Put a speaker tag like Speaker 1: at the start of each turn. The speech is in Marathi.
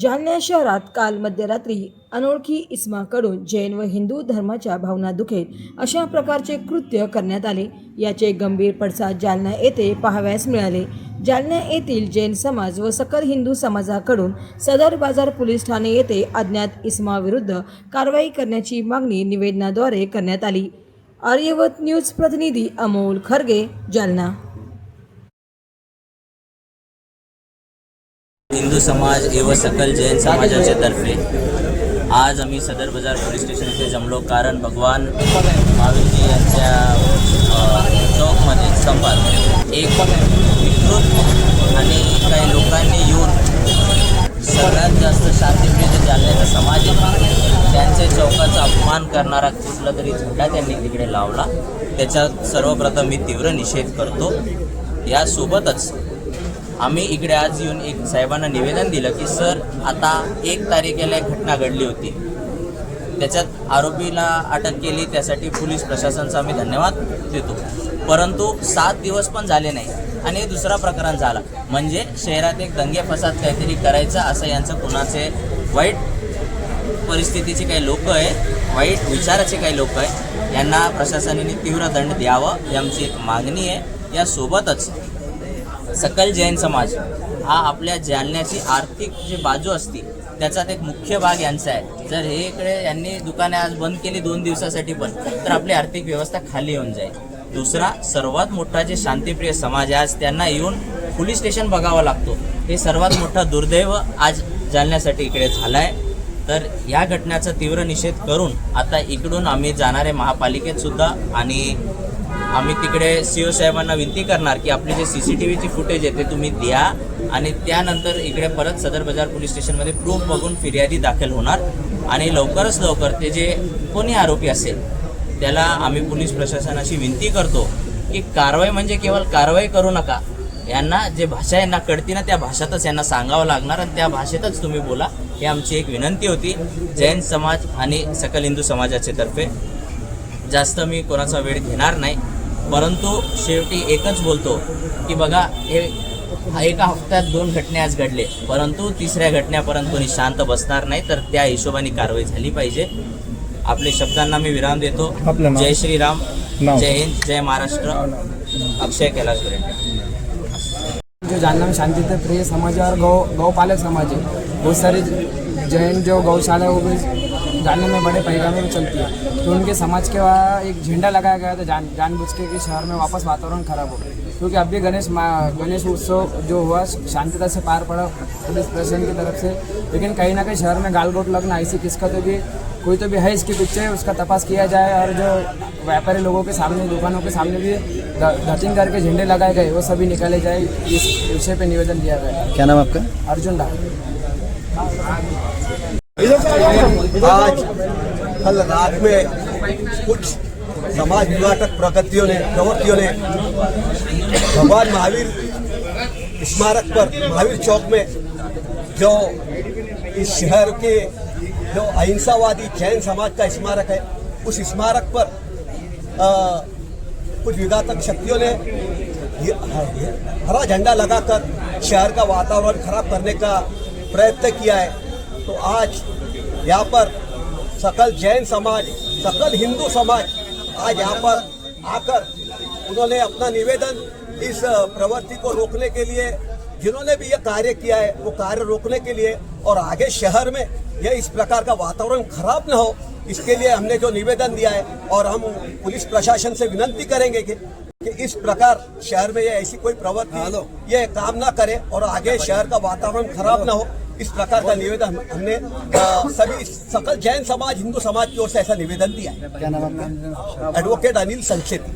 Speaker 1: जालना शहरात काल मध्यरात्री अनोळखी इस्माकडून जैन व हिंदू धर्माच्या भावना दुखेल अशा प्रकारचे कृत्य करण्यात आले. याचे गंभीर पडसाद जालना येथे पाहावयास मिळाले. जालना येथील जैन समाज व सकल हिंदू समाजाकडून सदर बाजार पोलीस ठाणे येथे अज्ञात इस्माविरुद्ध कारवाई करण्याची मागणी निवेदनाद्वारे करण्यात आली. आर्यवत न्यूज प्रतिनिधी अमोल खरगे जालना.
Speaker 2: हिंदू समाज एव सकल जैन समाजाच्या तर्फे. आज आम्ही सदर बाजार पोलीस स्टेशन इथे जमलो कारण भगवान महावीरजी यांच्या चौकमध्ये संपात एक विकृत आणि काही लोकांनी येऊन सगळ्यात जास्त शांतीप्रिय जालन्याचा समाज आहे त्यांचे चौकाचा अपमान करणारा कुठला तरी झेंडा त्यांनी तिकडे लावला. त्याच्यात सर्वप्रथम मी तीव्र निषेध करतो. यासोबतच आम्ही इकडे आज येऊन एक साहेबांना निवेदन दिलं की सर आता एक तारखेला एक घटना घडली होती. त्याच्यात आरोपीला अटक केली त्यासाठी पोलीस प्रशासनाचा आम्ही धन्यवाद देतो. परंतु सात दिवस पण झाले नाही आणि दुसरा प्रकरण झाला. म्हणजे शहरात एक दंगे फसाद काहीतरी करायचं असं यांचं कुणाचे वाईट परिस्थितीचे काही लोक आहे वाईट विचाराचे काही लोक आहे यांना प्रशासनाने तीव्र दंड द्यावं ही आमची एक मागणी आहे. यासोबतच सकल जैन समाज हा आपल्या जालन्याची आर्थिक जी बाजू असती त्याचा एक मुख्य भाग यांचा आहे. जर हे इकडे यांनी दुकाने आज बंद केली दोन दिवसासाठी पण तर आपली आर्थिक व्यवस्था खाली येऊन जाईल. दुसरा सर्वात मोठा जे शांतीप्रिय समाज आहे आज त्यांना येऊन पोलीस स्टेशन बघावं लागतो. हे सर्वात मोठा दुर्दैव आज जालन्यासाठी इकडे झालं आहे तर या घटनेचा तीव्र निषेध करून आता इकडून आम्ही जाणारे महापालिकेतसुद्धा महापालिकेत सुद्धा आणि आम्ही तिकडे सी ओ साहेबांना विनंती करणार की आपली जे सी सी टी व्हीची फुटेज आहे ते तुम्ही द्या आणि त्यानंतर इकडे परत सदर बाजार पोलीस स्टेशनमध्ये प्रूफ बघून फिर्यादी दाखल होणार. आणि लवकरच लवकर ते जे कोणी आरोपी असेल त्याला आम्ही पोलीस प्रशासनाशी विनंती करतो की कारवाई म्हणजे केवळ कारवाई करू नका. यांना जे भाषा यांना कळती ना त्या भाषेतच यांना सांगावं लागणार आणि त्या भाषेतच तुम्ही बोला. ही आमची एक विनंती होती. जैन समाज आणि सकल हिंदू समाजाचे तर्फे. जास्त मी कोणाचा वेळ घेणार नाही. परंतु शेवटी एकच बोलतो की बघा हे एका हप्त्यात दोन घटने आज घडले. परंतु तिसऱ्या घटनेपर्यंत कोणी शांत बसणार नाही तर त्या हिशोबाने कारवाई झाली पाहिजे. आपले शब्दांना मी विराम देतो? जय श्रीराम? जय हिंद जय महाराष्ट्र. अक्षय कैलाश
Speaker 3: जो जानना में शांति थे प्रिय समाज और गौ गौपालक समाज है। बहुत सारे जैन जो गौशाला है वो भी जानने में बड़े पैगामे में चलती है। तो उनके समाज के वहाँ एक झंडा लगाया गया था जान जानबूझ के कि शहर में वापस वातावरण खराब हो। क्योंकि अब भी गणेश मा- गणेश उत्सव जो हुआ शांतता से पार पड़ा पुलिस प्रशासन की तरफ़ से। लेकिन कहीं ना कहीं शहर में गालगोट लगना ऐसी किसका तो भी कोई तो भी है इसके पीछे उसका तपास किया जाए और जो व्यापारी लोगों के सामने दुकानों के सामने भी धतिंग करके झंडे लगाए गए वो सभी निकाले जाए इस विषय पे निवेदन दिया गया।
Speaker 4: क्या नाम आपका?
Speaker 3: अर्जुन डाल
Speaker 5: आज कल रात में कुछ समाज विघातक प्रगतियों ने प्रवृत्तियों ने भगवान महावीर स्मारक पर महावीर चौक में जो इस शहर के जो अहिंसावादी जैन समाज का स्मारक है उस स्मारक पर आ, कुछ विघातक शक्तियों ने हरा झंडा लगाकर शहर का वातावरण खराब करने का प्रयत्न किया है। तो आज यहाँ पर सकल जैन समाज सकल हिंदू समाज आज यहाँ पर आकर उन्होंने अपना निवेदन इस प्रवृत्ति को रोकने के लिए जिन्होंने भी ये कार्य किया है वो कार्य रोकने के लिए और आगे शहर में यह इस प्रकार का वातावरण खराब न हो इसके लिए हमने जो निवेदन दिया है और हम पुलिस प्रशासन से विनंती करेंगे कि कि इस प्रकार शहर में ये ऐसी कोई प्रवृत्ति ये काम ना करे और आगे शहर का वातावरण खराब ना हो। इस प्रकार का निवेदन हम- हमने सभी सकल जैन समाज हिंदू समाज की ओर से ऐसा निवेदन दिया है।
Speaker 4: क्या नाम है आपका?
Speaker 5: एडवोकेट अनिल संक्षेप।